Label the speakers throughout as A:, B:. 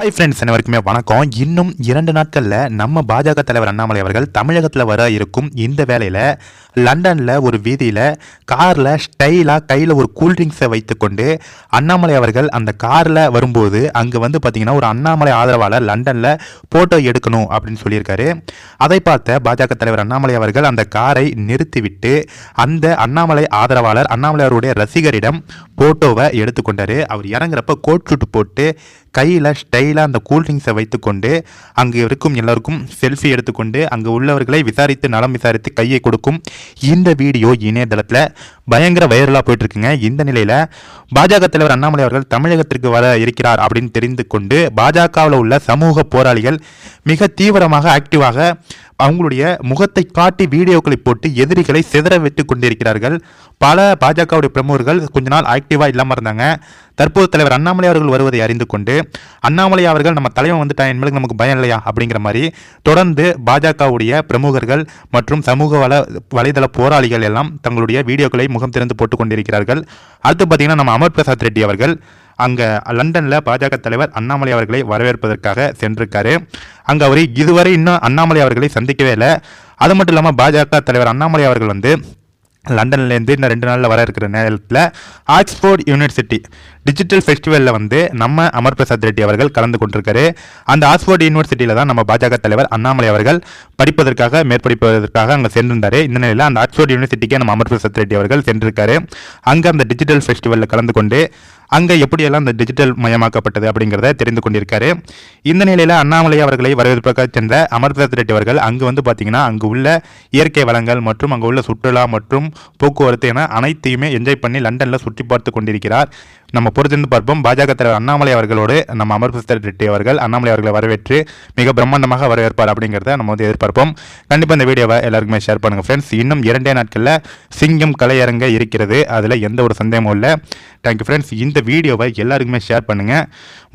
A: Hi friends அனைவருக்குமே வணக்கம். இன்னும் இரண்டு நாட்களில் நம்ம பாஜக தலைவர் அண்ணாமலை அவர்கள் தமிழகத்தில் வர இருக்கும் இந்த வேலையில் லண்டனில் ஒரு வீதியில் காரில் ஸ்டைலாக கையில் ஒரு கூல்ட்ரிங்க்ஸை வைத்துக்கொண்டு அண்ணாமலை அவர்கள் அந்த காரில் வரும்போது அங்கே வந்து பார்த்திங்கன்னா ஒரு அண்ணாமலை ஆதரவாளர் லண்டனில் ஃபோட்டோ எடுக்கணும் அப்படின்னு சொல்லியிருக்காரு. அதை பார்த்த பாஜக தலைவர் அண்ணாமலை அவர்கள் அந்த காரை நிறுத்திவிட்டு அந்த அண்ணாமலை ஆதரவாளர் அண்ணாமலை அவருடைய ரசிகரிடம் ஃபோட்டோவை எடுத்துக்கொண்டார். அவர் இறங்குறப்ப கோட் ஷூட் போட்டு கையில் ஸ்டைல் கையில் அந்த கூல்ட்ரிங்க்ஸை வைத்துக்கொண்டு அங்கே இருக்கும் எல்லோருக்கும் செல்ஃபி எடுத்துக்கொண்டு அங்கே உள்ளவர்களை விசாரித்து நலம் விசாரித்து கையை கொடுக்கும் இந்த வீடியோ இணையதளத்தில் பயங்கர வைரலாக போயிட்டுருக்குங்க. இந்த நிலையில் பாஜக தலைவர் அண்ணாமலை அவர்கள் தமிழகத்திற்கு வர இருக்கிறார் அப்படின்னு தெரிந்து கொண்டு பாஜகவில் உள்ள சமூக போராளிகள் மிக தீவிரமாக ஆக்டிவாக அவங்களுடைய முகத்தை காட்டி வீடியோக்களை போட்டு எதிரிகளை சிதற விட்டு கொண்டிருக்கிறார்கள். பல பாஜகவுடைய பிரமுகர்கள் கொஞ்ச நாள் ஆக்டிவாக இல்லாமல் இருந்தாங்க. தற்போது தலைவர் அண்ணாமலை அவர்கள் வருவதை அறிந்து கொண்டு அண்ணாமலை அவர்கள் நம்ம தலைவன் வந்துட்டான் என்பதுக்கு நமக்கு பயம் இல்லையா? அப்படிங்கிற மாதிரி தொடர்ந்து பாஜகவுடைய பிரமுகர்கள் மற்றும் சமூக வள வலைதள போராளிகள் எல்லாம் தங்களுடைய வீடியோக்களை முகம் திறந்து போட்டுக் கொண்டிருக்கிறார்கள். அடுத்து பார்த்தீங்கன்னா நம்ம அமர் பிரசாத் ரெட்டி அவர்கள். அங்கே லண்டனில் பாஜக தலைவர் அண்ணாமலை அவர்களை வரவேற்பதற்காக சென்றிருக்காரு. அங்கே அவர் இதுவரை இன்னும் அண்ணாமலை அவர்களை சந்திக்கவே இல்லை. அது மட்டும் இல்லாமல் பாஜக தலைவர் அண்ணாமலை அவர்கள் வந்து லண்டன்லேருந்து இன்னும் ரெண்டு நாளில் வர இருக்கிற நேரத்தில் ஆக்ஸ்போர்ட் யூனிவர்சிட்டி டிஜிட்டல் ஃபெஸ்டிவலில் வந்து நம்ம அமர் பிரசாத் ரெட்டி அவர்கள் கலந்து கொண்டிருக்காரு. அந்த ஆக்ஸ்போர்ட் யூனிவர்சிட்டியில் தான் நம்ம பாஜக தலைவர் அண்ணாமலை அவர்கள் படிப்பதற்காக மேற்படிப்பதற்காக அங்கே சென்றிருந்தார். இந்த நிலையில் அந்த ஆக்ஸ்போர்ட் யூனிவர்சிட்டிக்கே நம்ம அமர் பிரசாத் ரெட்டி அவர்கள் சென்றிருக்காரு. அங்கே அந்த டிஜிட்டல் ஃபெஸ்டிவலில் கலந்து கொண்டு அங்கே எப்படியெல்லாம் அந்த டிஜிட்டல் மயமாக்கப்பட்டது அப்படிங்கிறத தெரிந்து கொண்டிருக்காரு. இந்த நிலையில் அண்ணாமலை அவர்களை வரவேற்பதற்காக சென்ற அமர்தத் ரெட்டி அவர்கள் அங்கு வந்து பார்த்தீங்கன்னா அங்கு உள்ள இயற்கை வளங்கள் மற்றும் அங்கு உள்ள சுற்றுலா மற்றும் போக்குவரத்து என அனைத்தையுமே என்ஜாய் பண்ணி லண்டனில் சுற்றி பார்த்து கொண்டிருக்கிறார். நம்ம பொறுத்திருந்து பார்ப்போம். பாஜக தலைவர் அண்ணாமலை அவர்களோடு நம்ம அமர்பிரசாத் ரெட்டி அவர்கள் அண்ணாமலை அவர்களை வரவேற்று மிக பிரம்மாண்டமாக வரவேற்பார் அப்படிங்கிறத நம்ம வந்து எதிர்பார்ப்போம். கண்டிப்பாக இந்த வீடியோவை எல்லாருக்குமே ஷேர் பண்ணுங்கள் ஃப்ரெண்ட்ஸ் இன்னும் இரண்டே நாட்களில் சிங்கம் கலையரங்க இருக்கிறது. அதில் எந்த ஒரு சந்தேகமும் இல்லை. தேங்க்யூ ஃப்ரெண்ட்ஸ் இந்த வீடியோவை எல்லாருக்குமே ஷேர் பண்ணுங்கள்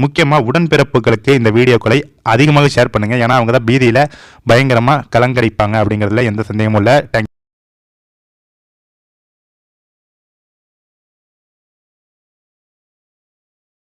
A: முக்கியமாக உடன்பிறப்புகளுக்கு இந்த வீடியோக்களை அதிகமாக ஷேர் பண்ணுங்கள் ஏன்னா அவங்க தான் பீதியில் பயங்கரமாக கலங்கரிப்பாங்க அப்படிங்கிறதுல எந்த சந்தேகமும் இல்லை. தேங்க்